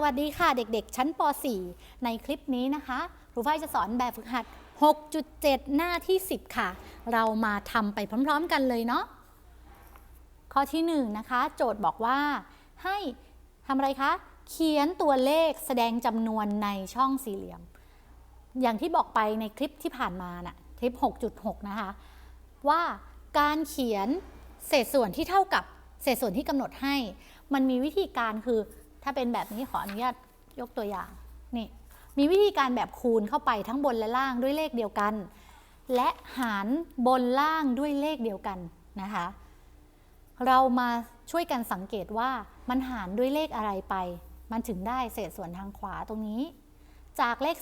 สวัสดีค่ะเด็กๆ ชั้นป .4 ในคลิปนี้นะคะครูฝ้ายจะสอนแบบฝึกหัด 6.7 หน้าที่ 10 ค่ะ เรามาทำไปพร้อมๆกันเลยเนาะข้อที่1นะคะ โจทย์บอกว่าให้ทำอะไรคะ เขียนตัวเลขแสดงจำนวนในช่องสี่เหลี่ยม อย่างที่บอกไปในคลิปที่ผ่านมานะ่ะคลิป 6.6 นะคะ ว่าการเขียนเศษส่วนที่เท่ากับเศษส่วนที่กำหนดให้ มันมีวิธีการคือ ถ้าเป็นแบบนี้ขออนุญาตยกตัวอย่างนี่มีวิธีการแบบคูณเข้าไปทั้งบนและล่างด้วยเลขเดียวกัน และหารบนล่างด้วยเลขเดียวกันนะคะ เรามาช่วยกันสังเกตว่ามันหารด้วยเลขอะไรไป มันถึงได้เศษส่วนทางขวาตรงนี้ จากเลข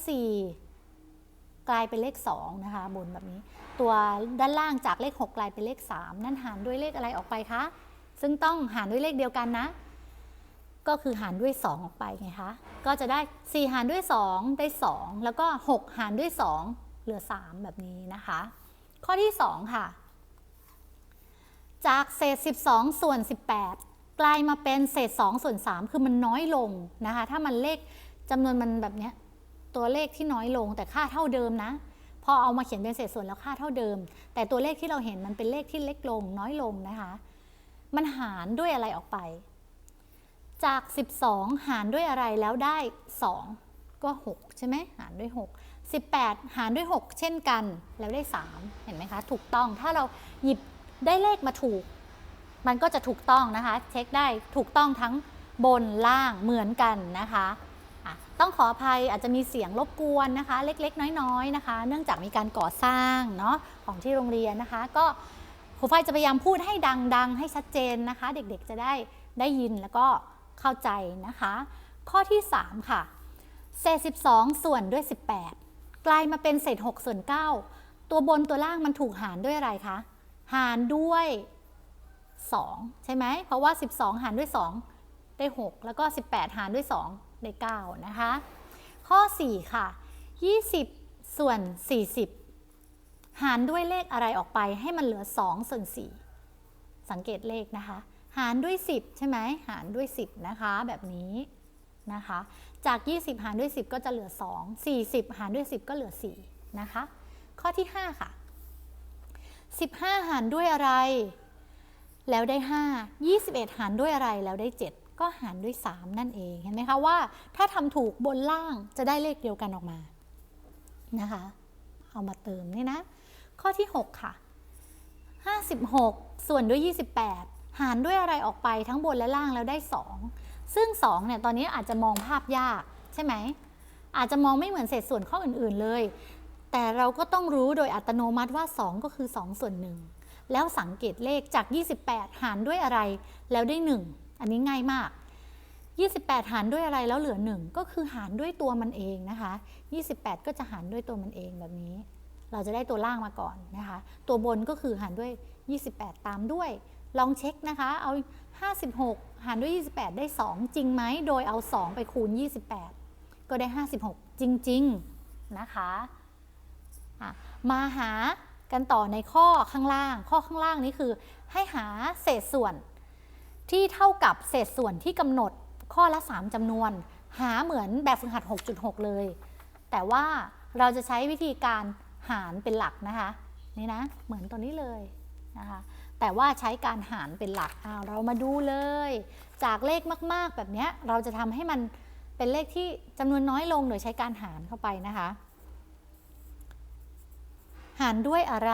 4 กลายเป็นเลข2นะคะบนแบบนี้ ตัวด้านล่างจากเลข 6 กลายเป็นเลข 3 นั่นหารด้วยเลขอะไรออกไปคะซึ่งต้องหารด้วยเลขเดียวกันนะ ก็คือหารด้วย 2 ออกไปไงคะ ก็จะได้ 4 หารด้วย 2 ได้ 2 แล้วก็ 6 หารด้วย 2 เหลือ 3 แบบนี้นะคะ ข้อที่ 2 ค่ะ จากเศษ 12 ส่วน 18 กลายมาเป็นเศษ 2 ส่วน 3 คือมันน้อยลงนะคะ ถ้ามันเลขจำนวนมันแบบเนี้ย ตัวเลขที่น้อยลงแต่ค่าเท่าเดิมนะ พอเอามาเขียนเป็นเศษส่วนแล้วค่าเท่าเดิม แต่ตัวเลขที่เราเห็นมันเป็นเลขที่เล็กลงน้อยลงนะคะ มันหารด้วยอะไรออกไป จาก 12 หารด้วยอะไรแล้วได้ 2 ก็ 6 ใช่ไหมหารด้วย 6 18 หารด้วย 6 เช่นกันแล้วได้ 3 เห็นไหมคะ ถูกต้องถ้าเราหยิบได้เลขมาถูก มันก็จะถูกต้องนะคะ เช็คได้ถูกต้องทั้งบนล่างเหมือนกันนะคะะต้องขออภัยอาจจะมีเสียงรบกวนนะคะ เล็กๆ น้อยๆนะคะ เนื่องจากมีการก่อสร้างเนาะของที่โรงเรียนนะคะ ก็ครูฝ้ายจะพยายามพูดให้ดังๆ ให้ชัดเจนนะคะ เด็กๆจะได้ได้ยินแล้วก็ เข้าใจนะคะ ข้อที่ 3 ค่ะ เศษ 12 ส่วนด้วย 18 กลายมาเป็นเศษ 6 ส่วน 9 ตัวบนตัวล่างมันถูกหารด้วยอะไรคะ หารด้วย 2 ใช่ไหม เพราะว่า 12 หารด้วย 2 ได้ 6 แล้วก็ 18 หารด้วย 2 ได้ 9 นะคะ ข้อ 4 ค่ะ 20 ส่วน 40 หารด้วยเลขอะไรออกไปให้มันเหลือ 2 ส่วน 4 สังเกตเลขนะคะ หารด้วย 10 ใช่ไหมหารด้วย 10 นะคะ แบบนี้นะคะ จาก 20 หารด้วย 10 ก็จะเหลือ 2 40 หารด้วย 10 ก็เหลือ 4 นะคะ ข้อที่ 5 ค่ะ 15 หารด้วยอะไร แล้วได้ 5 21 หารด้วยอะไรแล้วได้ 7 ก็หารด้วย 3 นั่นเองเห็นไหมคะว่า ถ้าทำถูกบนล่างจะได้เลขเดียวกันออกมานะคะ เอามาเติมนี่นะ ข้อที่ 6 ค่ะ 56 ส่วนด้วย 28 หารด้วยอะไรออกไปทั้งบนและล่างแล้วได้ 2 ซึ่ง2เนี่ยตอนนี้อาจจะมองภาพยากใช่ไหม อาจจะมองไม่เหมือนเศษส่วนข้ออื่นๆเลย แต่เราก็ต้องรู้โดยอัตโนมัติว่า 2 ก็คือ 2 ส่วน 1 แล้วสังเกตเลขจาก 28 หารด้วยอะไรแล้วได้ 1 อันนี้ง่ายมาก 28 หารด้วยอะไรแล้วเหลือ 1 ก็คือหารด้วยตัวมันเองนะคะ 28 ก็จะหารด้วยตัวมันเองแบบนี้ เราจะได้ตัวล่างมาก่อนนะคะ ตัวบนก็คือหารด้วย 28 ตามด้วย ลองเช็คนะคะ เอา 56 หารด้วย 28 ได้ 2 จริงไหม โดยเอา 2 ไปคูณ 28 ก็ได้ 56 จริง ๆ นะคะะมาหากันต่อในข้อข้างล่าง ข้อข้างล่างนี้คือ ให้หาเศษส่วน ที่เท่ากับเศษส่วนที่กำหนดข้อละ 3จำนวน หาเหมือนแบบฝึกหัด 6.6 เลย แต่ว่าเราจะใช้วิธีการหารเป็นหลักนะคะ นี่นะ เหมือนตัวนี้เลยนะคะ แต่ว่าใช้การหารเป็นหลักเอาเรามาดูเลย จากเลขมาก ๆ แบบนี้เราจะทำให้มันเป็นเลขที่จำนวนน้อยลงโดยใช้การหารเข้าไปนะคะ หารด้วยอะไร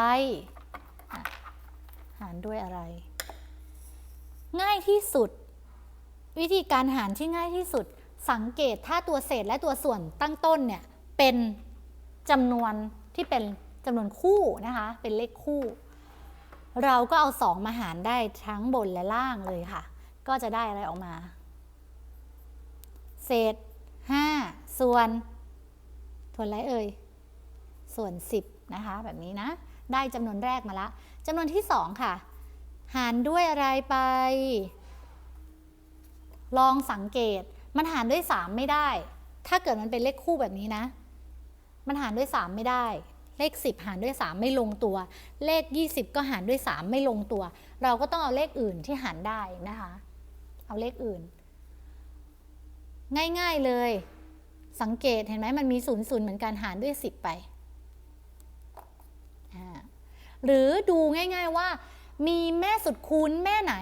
หารด้วยอะไร ง่ายที่สุด วิธีการหารที่ง่ายที่สุด สังเกตถ้าตัวเศษและตัวส่วนตั้งต้นเนี่ยเป็นจำนวนที่เป็นจำนวนคู่นะคะ เป็นเลขคู่ เราก็เอา 2 มาหารได้ทั้งบนและล่างเลยค่ะ ก็จะได้อะไรออกมา เศษ 5 ส่วนส่วนไรเอ่ย ส่วน 10 นะคะ แบบนี้นะ ได้จำนวนแรกมาละจำนวนที่ 2 ค่ะ หารด้วยอะไรไป ลองสังเกต มันหารด้วย 3 ไม่ได้ ถ้าเกิดมันเป็นเลขคู่แบบนี้นะ มันหารด้วย 3 ไม่ได้ เลข 10 หารด้วย 3 ไม่ลงตัว เลข 20 ก็หารด้วย 3 ไม่ลงตัว เราก็ต้องเอาเลขอื่นที่หารได้นะคะ เอาเลขอื่น ง่ายๆเลย สังเกตเห็นไหมมันมีศูนย์ศูนย์เหมือนกันหารด้วย 10 ไป หรือดูง่ายๆว่า มีแม่สุดคูณแม่ไหน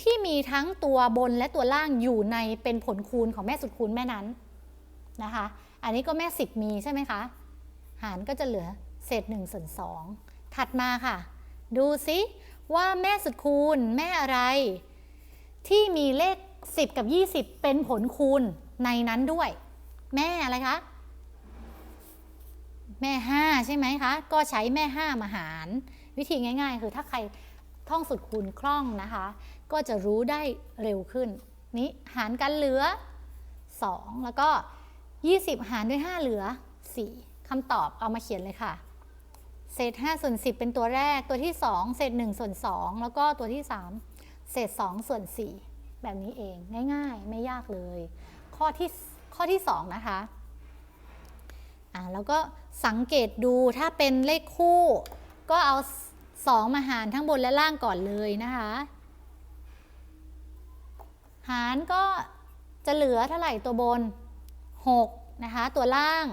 ที่มีทั้งตัวบนและตัวล่างอยู่ในเป็นผลคูณของแม่สุดคูณแม่นั้นนะคะ อันนี้ก็แม่ 10 มีใช่ไหมคะ หารก็จะเหลือเศษ1ส่วน2ถัดมาค่ะ ดูซิว่าแม่สุดคูณแม่อะไร ที่มีเลข 10 กับ 20 เป็นผลคูณในนั้นด้วย แม่อะไรคะ แม่ 5 ใช่ไหมคะ ก็ใช้แม่ 5 มาหาร วิธีง่าย ๆ คือถ้าใครท่องสุดคูณคล่องนะคะ ก็จะรู้ได้เร็วขึ้น นี้หารกันเหลือ 2 แล้วก็ 20 หารด้วย 5 เหลือ 4 คำตอบเอามาเขียนเลยค่ะ เศษ5ส่วน10 เป็นตัวแรก ตัวที่ 2 เศษ1ส่วน2 แล้วก็ตัวที่ 3 เศษ2ส่วน4 แบบนี้เอง ง่าย ๆ ไม่ยากเลย ข้อที่ข้อที่ 2 นะคะอ่าแล้วก็สังเกตดูถ้าเป็นเลขคู่ ก็เอา 2 มาหารทั้งบนและล่างก่อนเลยนะคะ หารก็จะเหลือเท่าไหร่ตัวบน 6 นะคะ ตัวล่าง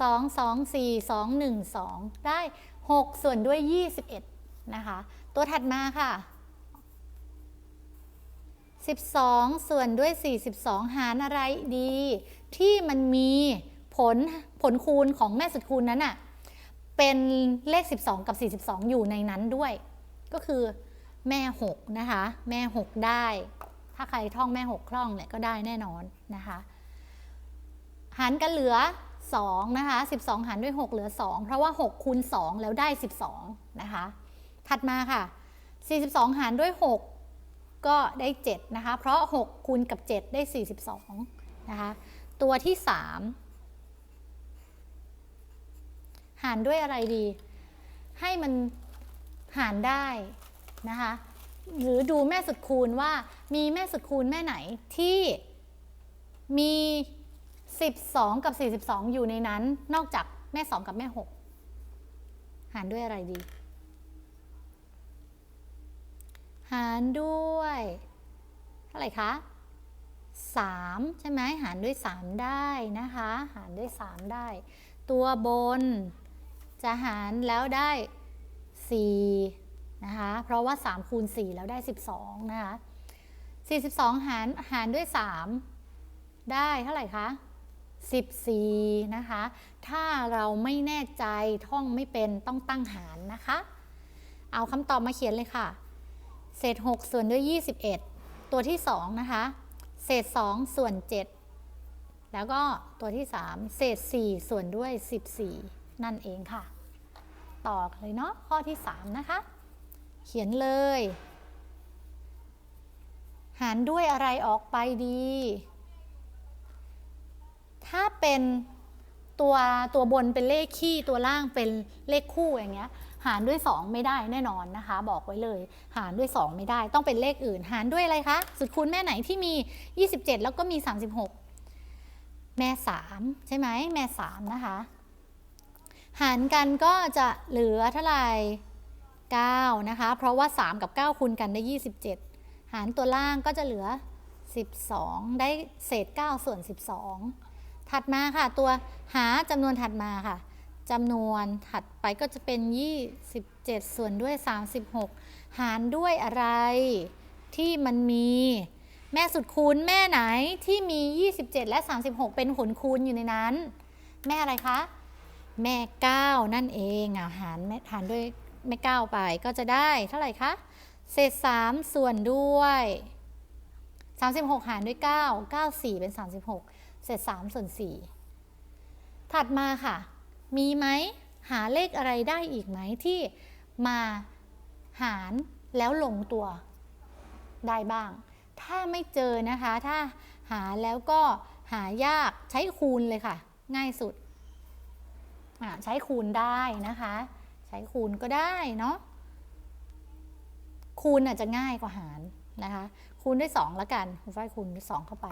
2 2 4 2 1 2 ได้ 6 ส่วนด้วย 21 นะคะ ตัวถัดมาค่ะ 12 ส่วนด้วย 42 หารอะไรดี ที่มันมีผลผลคูณของแม่สุดคูณนั้นอะเป็นเลข 12 กับ 42 อยู่ในนั้นด้วย ก็คือแม่ 6 นะคะ แม่ 6 ได้ ถ้าใครท่องแม่ 6 คล่องเนี่ยก็ได้แน่นอนนะคะ หารกันเหลือ 2 นะคะ 12 หารด้วย 6 เหลือ 2 เพราะว่า 6 คูณ 2 แล้วได้ 12 นะคะ ถัดมาค่ะ 42 หารด้วย 6 ก็ได้ 7 นะคะ เพราะ 6 คูณกับ 7 ได้ 42 นะคะ ตัวที่ 3 หารด้วยอะไรดี ให้มันหารได้นะคะ หรือดูแม่สุดคูณว่ามีแม่สุดคูณแม่ไหนที่มี 12 กับ 42 อยู่ในนั้น นอกจากแม่ 2 กับแม่ 6 หารด้วยอะไรดี หารด้วยเท่าไหร่คะ 3 ใช่ไหมหารด้วย 3 ได้นะคะ หารด้วย 3 ได้ ตัวบนจะหารแล้วได้4นะคะ เพราะว่า 3 คูณ 4 แล้วได้ 12 นะคะ 42 หารหารด้วย 3 ได้เท่าไหร่คะ 14 นะคะ ถ้าเราไม่แน่ใจท่องไม่เป็นต้องตั้งหารนะคะ เอาคำตอบมาเขียนเลยค่ะ เศษ 6 ส่วนด้วย 21 ตัวที่ 2 นะคะ เศษ 2 ส่วน 7 แล้วก็ตัวที่ 3 เศษ 4 ส่วนด้วย 14 นั่นเองค่ะ ต่อเลยเนาะข้อที่ 3 นะคะ เขียนเลย หารด้วยอะไรออกไปดี ถ้าเป็นตัวตัวบนเป็นเลขคี่ตัวล่างเป็นเลขคู่อย่างเงี้ย หารด้วย 2 ไม่ได้แน่นอนนะคะ บอกไว้เลย หารด้วย 2 ไม่ได้ต้องเป็นเลขอื่น หารด้วยอะไรคะสุดคูณแม่ไหนที่มี 27 แล้วก็มี 36 แม่ 3 ใช่ไหมแม่ 3 นะคะ หารกันก็จะเหลือเท่าไหร่9นะคะ เพราะว่า 3 กับ 9คูณกันได้ 27 หารตัวล่างก็จะเหลือ 12 ได้เศษ 9 ส่วน 12 ถัดมาค่ะ ตัวหาจำนวนถัดมาค่ะจำนวนถัดไปก็จะเป็น 27 ส่วนด้วย 36 หารด้วยอะไรที่มันมี แม่สุดคูณแม่ไหนที่มี 27 และ 36 เป็นผลคูณอยู่ในนั้น แม่อะไรคะ แม่ 9 นั่นเองอะหารแม่หารด้วยแม่ 9 ไปก็จะได้เท่าไหร่คะ เศษ 3 ส่วนด้วย 36 หารด้วย 9 9 4 เป็น 36 ศษ3ส่วน4ถัดมาค่ะ มีไหมหาเลขอะไรได้อีกไหมที่มาหารแล้วลงตัวได้บ้าง ถ้าไม่เจอนะคะ ถ้าหาแล้วก็หายากใช้คูณเลยค่ะ ง่ายสุด ใช้คูณได้นะคะ ใช้คูณก็ได้เนาะคูณอาจจะง่ายกว่าหารนะคะ คูณด้วย2ล้วกันคุณฝ้ายคูณด้วย2เข้าไป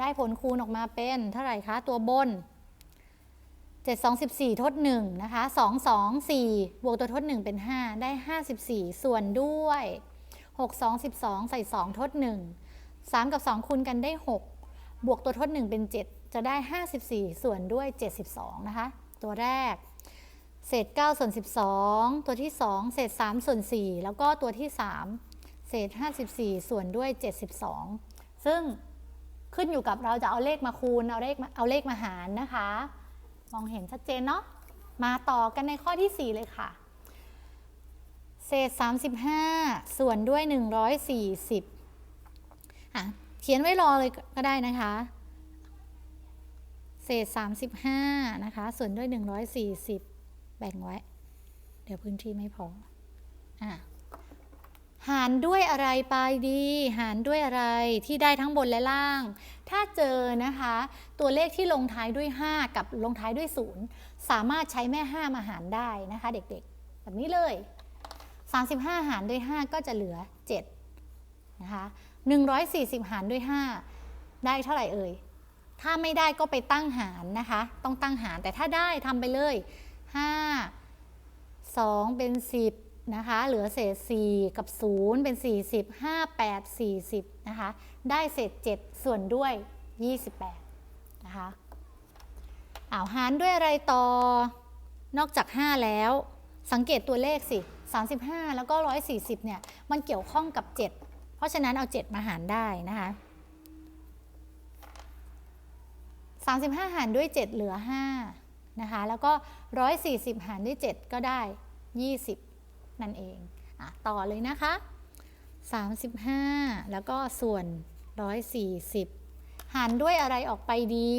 ได้ผลคูณออกมาเป็นเท่าไหร่คะ ตัวบน 7 2 14ทด 1 นะคะ 2 2 4 บวกตัวทด 1 เป็น 5 ได้ 54 ส่วนด้วย 6 2 12ใส่ 2 ทด 1 3 กับ 2 คูณกันได้ 6 บวกตัวทด 1 เป็น 7 จะได้ 54 ส่วนด้วย 72 นะคะ ตัวแรก เศษ 9 ส่วน 12 ตัวที่ 2 เศษ 3 ส่วน 4 แล้วก็ตัวที่ 3 เศษ 54 ส่วนด้วย 72 ซึ่ง ขึ้นอยู่กับเราจะเอาเลขมาคูณ เอาเลขมาเอาเลขมาหารนะคะ มองเห็นชัดเจนเนาะ มาต่อกันในข้อที่ 4 เลยค่ะ เศษ 35 ส่วนด้วย 140อะเขียนไว้รอเลยก็ได้นะคะ เศษ 35 นะคะ ส่วนด้วย 140 แบ่งไว้ เดี๋ยวพื้นที่ไม่พออะ หารด้วยอะไรไปดี หารด้วยอะไรที่ได้ทั้งบนและล่าง ถ้าเจอนะคะ ตัวเลขที่ลงท้ายด้วย 5 กับลงท้ายด้วย 0 สามารถใช้แม่ 5 มาหารได้นะคะ เด็กๆ แบบนี้เลย 35 หารด้วย 5 ก็จะเหลือ 7 นะคะ 140 หารด้วย 5 ได้เท่าไหร่เอ่ย ถ้าไม่ได้ก็ไปตั้งหารนะคะ ต้องตั้งหารแต่ถ้าได้ทำไปเลย 5 2 เป็น 10 นะคะเหลือเศษ 4 กับ 0 เป็น 40 5 8 40นะคะได้เศษ 7 ส่วนด้วย 28นะคะอ้าวหารด้วยอะไรต่อนอกจาก 5 แล้วสังเกตตัวเลขสิ 35 แล้วก็ 140เนี่ยมันเกี่ยวข้องกับ 7 เพราะฉะนั้นเอา 7 มาหารได้นะคะ35 หารด้วย 7 เหลือ5นะคะแล้วก็ 140 หารด้วย 7 ก็ได้ 20 นั่นเองอต่อเลยนะคะ 35 แล้วก็ส่วน 140 หารด้วยอะไรออกไปดี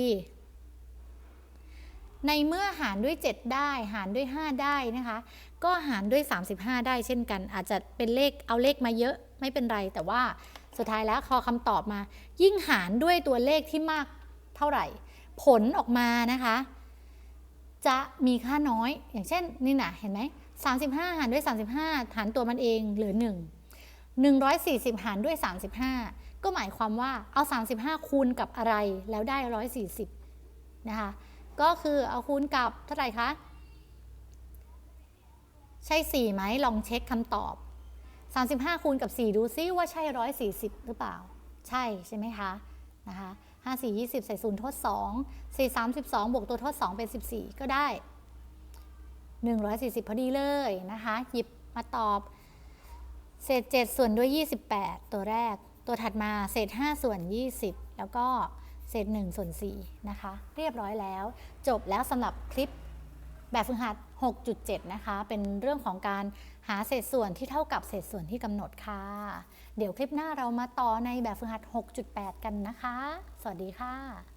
ในเมื่อหารด้วย 7 ได้ หารด้วย 5 ได้นะคะ ก็หารด้วย 35 ได้เช่นกัน อาจจะเป็นเลขเอาเลขมาเยอะไม่เป็นไร แต่ว่าสุดท้ายแล้วพอคำตอบมา ยิ่งหารด้วยตัวเลขที่มากเท่าไหร่ ผลออกมานะคะ จะมีค่าน้อยอย่างเช่นนี่นะเห็นไหม 35 หารด้วย 35 หารตัวมันเองเหลือ 1 140 หารด้วย 35 ก็หมายความว่าเอา 35 คูณกับอะไรแล้วได้ 140 นะคะ ก็คือเอาคูณกับเท่าไหร่คะ ใช่ 4 ไหมลองเช็คคำตอบ 35 คูณกับ 4 ดูซิว่าใช่ 140 หรือเปล่า ใช่ใช่ไหมคะนะคะ5 4 20 ใส่0ทด 2 4 32 บวกตัวทด 2 เป็น 14 ก็ได้ 140 พอดีเลยนะคะ หยิบมาตอบ เศษ 7 ส่วนด้วย 28 ตัวแรก ตัวถัดมาเศษ 5 ส่วน 20 แล้วก็เศษ 1 ส่วน 4 นะคะ เรียบร้อยแล้ว จบแล้วสำหรับคลิปแบบฝึกหัด 6.7 นะคะ เป็นเรื่องของการหาเศษส่วนที่เท่ากับเศษส่วนที่กำหนดค่ะ เดี๋ยวคลิปหน้าเรามาต่อในแบบฝึกหัด 6.8 กันนะคะ สวัสดีค่ะ